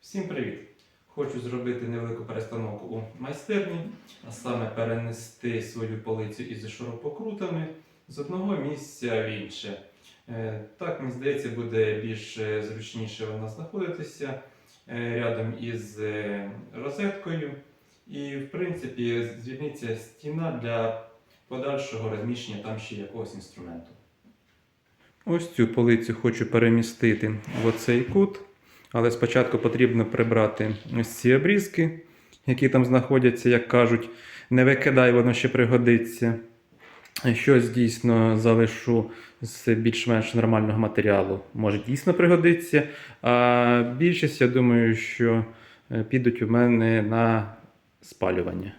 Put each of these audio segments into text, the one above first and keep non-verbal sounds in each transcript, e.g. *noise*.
Всім привіт! Хочу зробити невелику перестановку у майстерні, а саме перенести свою полицю із шурупокрутами з одного місця в інше. Е, Так, мені здається, буде більш е, зручніше вона знаходитися е, рядом із розеткою. І, в принципі, звільниться стіна для подальшого розміщення там ще якогось інструменту. Ось цю полицю хочу перемістити в оцей кут. Але спочатку потрібно прибрати ось ці обрізки, які там знаходяться, як кажуть, не викидай, воно ще пригодиться. Щось дійсно залишу з більш-менш нормального матеріалу. Може дійсно пригодиться. А більшість, я думаю, що е, підуть у мене на спалювання.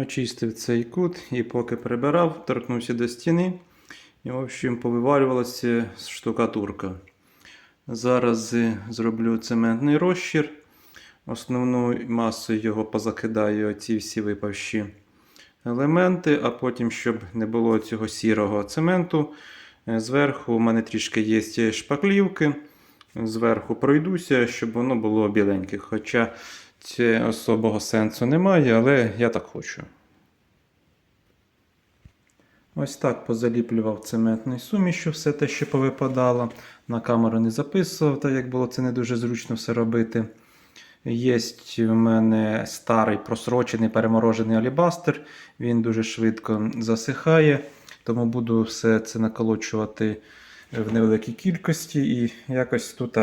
Очистив цей кут і поки прибирав, торкнувся до стіни і, в общем, повивалювалася штукатурка. Зараз зроблю цементний розчір. Основну масу його позакидаю оці всі випавші елементи, а потім, щоб не було цього сірого цементу. е, Зверху у мене трішки є шпаклівки. Зверху пройдуся, щоб воно було біленьке. Хоча це особого сенсу немає, але я так хочу. Ось так позаліплював цементною сумішю все те, що повипадало. На камеру не записував, так як було це не дуже зручно все робити. Є в мене старий просрочений переморожений алібастер. Він дуже швидко засихає, тому буду все це наколочувати в невеликій кількості і якось тут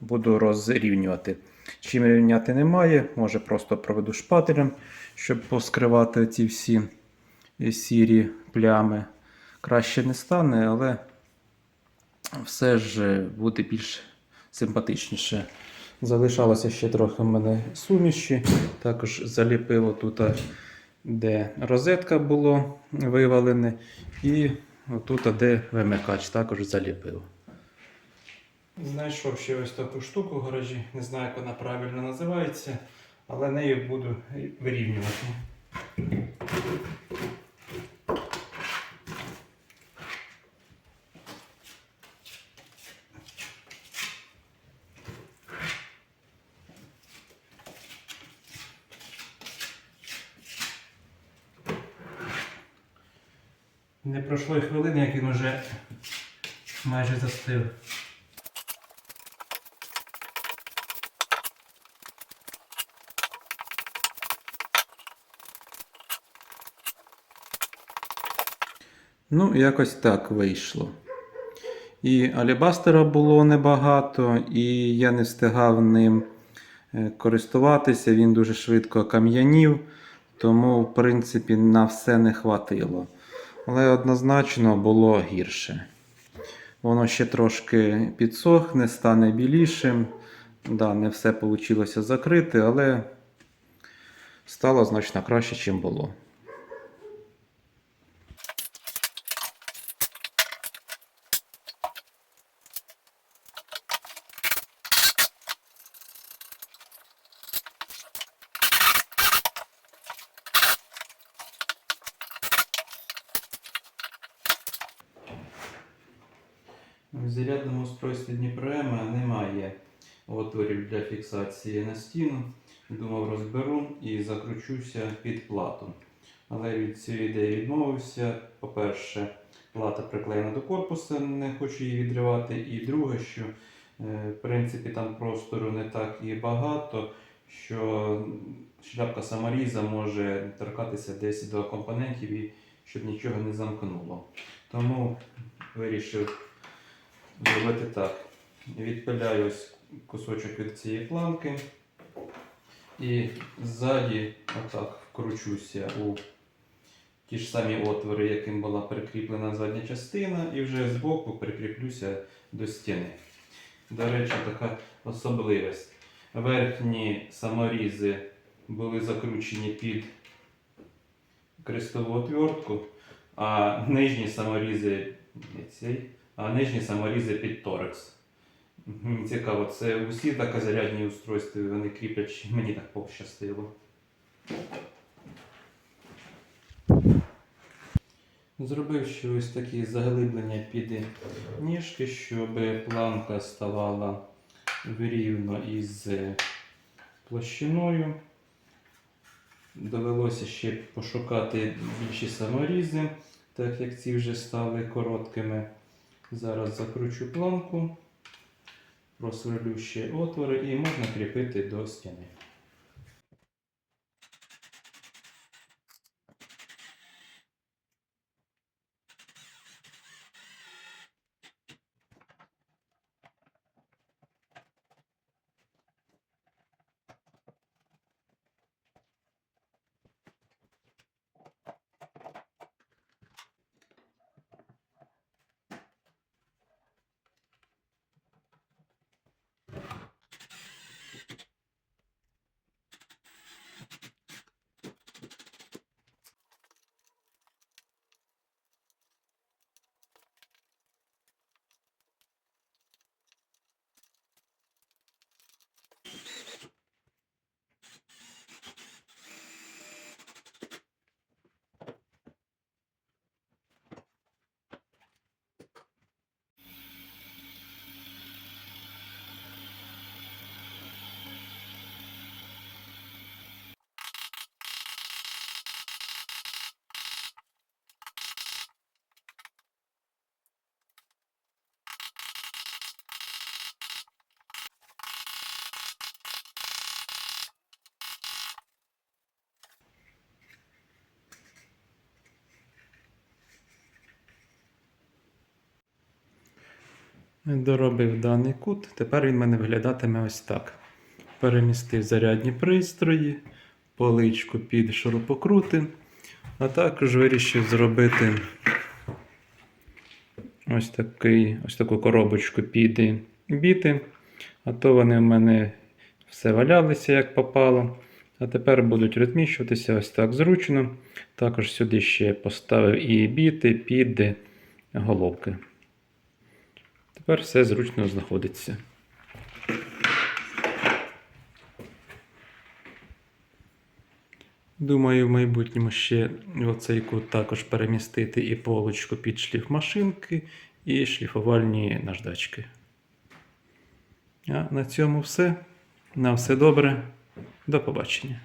буду розрівнювати. Чим рівняти немає, може просто проведу шпателем, щоб поскривати ці всі е, сірі плями. Краще не стане, але все ж е, буде більш симпатичніше. Залишалося ще трохи в мене суміші. Також заліпило тут, де розетка було вивалене, і отут, де вимикач, також заліпив. Знайшов ще ось таку штуку в гаражі, не знаю, як вона правильно називається, але нею буду вирівнювати. Не пройшло й хвилини, як він уже майже застив. Ну, якось так вийшло. І алібастера було небагато, і я не встигав ним е, користуватися. Він дуже швидко кам'янів, тому, в принципі, на все не хватило. Але однозначно було гірше. Воно ще трошки підсохне, стане білішим. Да, не все вийшло закрити, але стало значно краще, ніж було. В зарядному устройстві Дніпроема немає отворів для фіксації на стіну. Думав, розберу і закручуся під плату. Але від цієї ідеї відмовився. По-перше, плата приклеєна до корпуса, не хочу її відривати. І друге, що е, в принципі там простору не так і багато, що шляпка саморіза може торкатися десь до компонентів і щоб нічого не замкнуло. Тому вирішив зробити так. Відпиляю ось кусочок від цієї планки і ззаді отак вкручуся у ті ж самі отвори, яким була прикріплена задня частина, і вже збоку прикріплюся до стіни. До речі, така особливість. Верхні саморізи були закручені під крестову отвертку, а нижні саморізи цей, а нижні саморізи під торекс. Мені цікаво, це усі так зарядні устройства, вони кріплять, *laughs* мені так пощастило. Зробив ще ось такі заглиблення під ніжки, щоб планка ставала рівно із площиною. Довелося ще пошукати більші саморізи, так як ці вже стали короткими. Зараз закручу планку, просверлю ще отвори і можна кріпити до стіни. Доробив даний кут. Тепер він в мене виглядатиме ось так. Перемістив зарядні пристрої, поличку під шурупокрути, а також вирішив зробити ось, такий, ось таку коробочку під біти. А то вони в мене все валялися, як попало. А тепер будуть розміщуватися ось так зручно. Також сюди ще поставив і біти під головки. Тепер все зручно знаходиться. Думаю, в майбутньому ще оцей кут також перемістити і полочку під шліф машинки, і шліфувальні наждачки. А на цьому все. На все добре. До побачення.